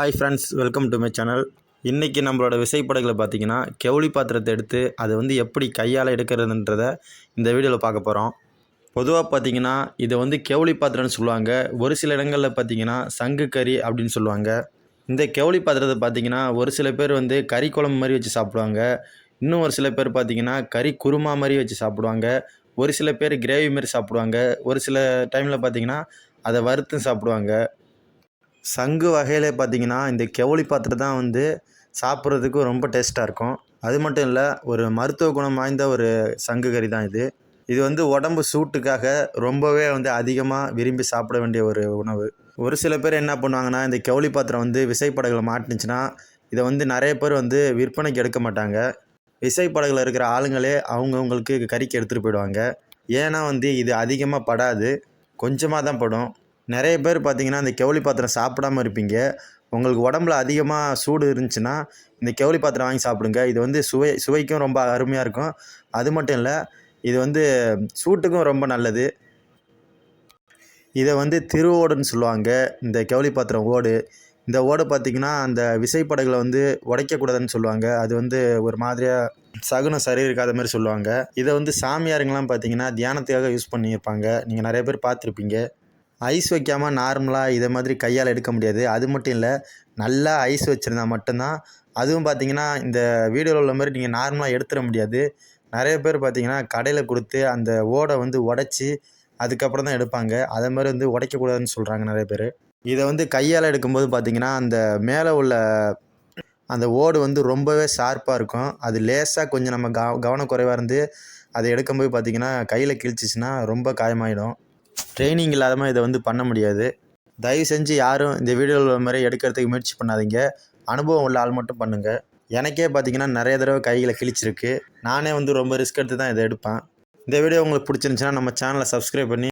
Hi friends welcome to my channel இன்றைக்கி நம்மளோட விசைப்படகுல பார்த்தீங்கன்னா கெவுளி பாத்திரத்தை எடுத்து அதை வந்து எப்படி கையால் எடுக்கிறதுன்றத இந்த வீடியோவில் பார்க்க போகிறோம் பொதுவாக பார்த்தீங்கன்னா இதை வந்து கெவுளி பாத்திரம்னு சொல்லுவாங்க. ஒரு சில இடங்களில் பார்த்தீங்கன்னா சங்கு கறி அப்படின்னு சொல்லுவாங்க. இந்த கெவுளி பாத்திரத்தை பார்த்தீங்கன்னா ஒரு சில பேர் வந்து கறி குழம்பு மாதிரி வச்சு சாப்பிடுவாங்க. இன்னும் ஒரு சில பேர் பார்த்தீங்கன்னா கறி குருமா மாதிரி வச்சு சாப்பிடுவாங்க. ஒரு சில பேர் கிரேவி மாதிரி சாப்பிடுவாங்க. ஒரு சில டைமில் பார்த்தீங்கன்னா அதை வறுத்து சாப்பிடுவாங்க. சங்கு வகையில் பார்த்தீங்கன்னா இந்த கெவுளி பாத்திரம் தான் வந்து சாப்பிட்றதுக்கு ரொம்ப டேஸ்ட்டாக இருக்கும். அது மட்டும் இல்லை ஒரு மருத்துவ குணம் வாய்ந்த ஒரு சங்கு கறி தான் இது. இது வந்து உடம்பு சூட்டுக்காக ரொம்பவே வந்து அதிகமாக விரும்பி சாப்பிட வேண்டிய ஒரு உணவு. ஒரு சில பேர் என்ன பண்ணுவாங்கன்னா இந்த கெவுளி பாத்திரம் வந்து விசைப்படகுல மாட்டுனுச்சுன்னா இதை வந்து நிறைய பேர் வந்து விற்பனைக்கு எடுக்க மாட்டாங்க. விசைப்படகுல இருக்கிற ஆளுங்களே அவங்கவுங்களுக்கு கறிக்கு எடுத்துகிட்டு போயிடுவாங்க. ஏன்னா வந்து இது அதிகமாக படாது. கொஞ்சமாக தான் படும். நிறைய பேர் பார்த்திங்கன்னா இந்த கெவுளி பாத்திரம் சாப்பிடாம இருப்பீங்க. உங்களுக்கு உடம்புல அதிகமாக சூடு இருந்துச்சுன்னா இந்த கெவுளி பாத்திரம் வாங்கி சாப்பிடுங்க. இது வந்து சுவை சுவைக்கும் ரொம்ப அருமையாக இருக்கும். அது மட்டும் இல்லை இது வந்து சூட்டுக்கும் ரொம்ப நல்லது. இதை வந்து திருவோடுன்னு சொல்லுவாங்க. இந்த கெவுளி பாத்திரம் ஓடு. இந்த ஓடு பார்த்திங்கன்னா அந்த விசைப்படகளை வந்து உடைக்கக்கூடாதுன்னு சொல்லுவாங்க. அது வந்து ஒரு மாதிரியாக சகுனம் சரி இருக்காத மாதிரி சொல்லுவாங்க. இதை வந்து சாமியாருங்கெல்லாம் பார்த்தீங்கன்னா தியானத்துக்காக யூஸ் பண்ணியிருப்பாங்க. நீங்கள் நிறைய பேர் பார்த்துருப்பீங்க. ஐஸ் வைக்காமல் நார்மலாக இதை மாதிரி கையால் எடுக்க முடியாது. அது மட்டும் இல்லை நல்லா ஐஸ் வச்சுருந்தா மட்டும்தான். அதுவும் பார்த்தீங்கன்னா இந்த வீடியோவில் உள்ள மாதிரி நீங்கள் நார்மலாக எடுத்துட முடியாது. நிறைய பேர் பார்த்தீங்கன்னா கடையில் கொடுத்து அந்த ஓடை வந்து உடச்சி அதுக்கப்புறம் தான் எடுப்பாங்க. அதே மாதிரி வந்து உடைக்கக்கூடாதுன்னு சொல்கிறாங்க நிறைய பேர். இதை வந்து கையால் எடுக்கும்போது பார்த்தீங்கன்னா அந்த மேலே உள்ள அந்த ஓடு வந்து ரொம்பவே ஷார்ப்பாக இருக்கும். அது லேசாக கொஞ்சம் நம்ம கவ கவனக்குறைவாக இருந்து அதை எடுக்கும்போது பார்த்தீங்கன்னா கையில் கிழிச்சிச்சின்னா ரொம்ப காயமாயிடும். ட்ரைனிங் இல்லாமல் இதை வந்து பண்ண முடியாது. தயவு செஞ்சு யாரும் இந்த வீடியோவில் மாதிரி எடுக்கிறதுக்கு முயற்சி பண்ணாதீங்க. அனுபவம் உள்ள ஆள் மட்டும் பண்ணுங்கள் எனக்கே பார்த்தீங்கன்னா நிறைய தடவை கைகளை கிழிச்சிருக்கு. நானே வந்து ரொம்ப ரிஸ்க் எடுத்து தான் இதை எடுப்பேன். இந்த வீடியோ உங்களுக்கு பிடிச்சிருந்துச்சின்னா நம்ம சேனலை சப்ஸ்கிரைப் பண்ணி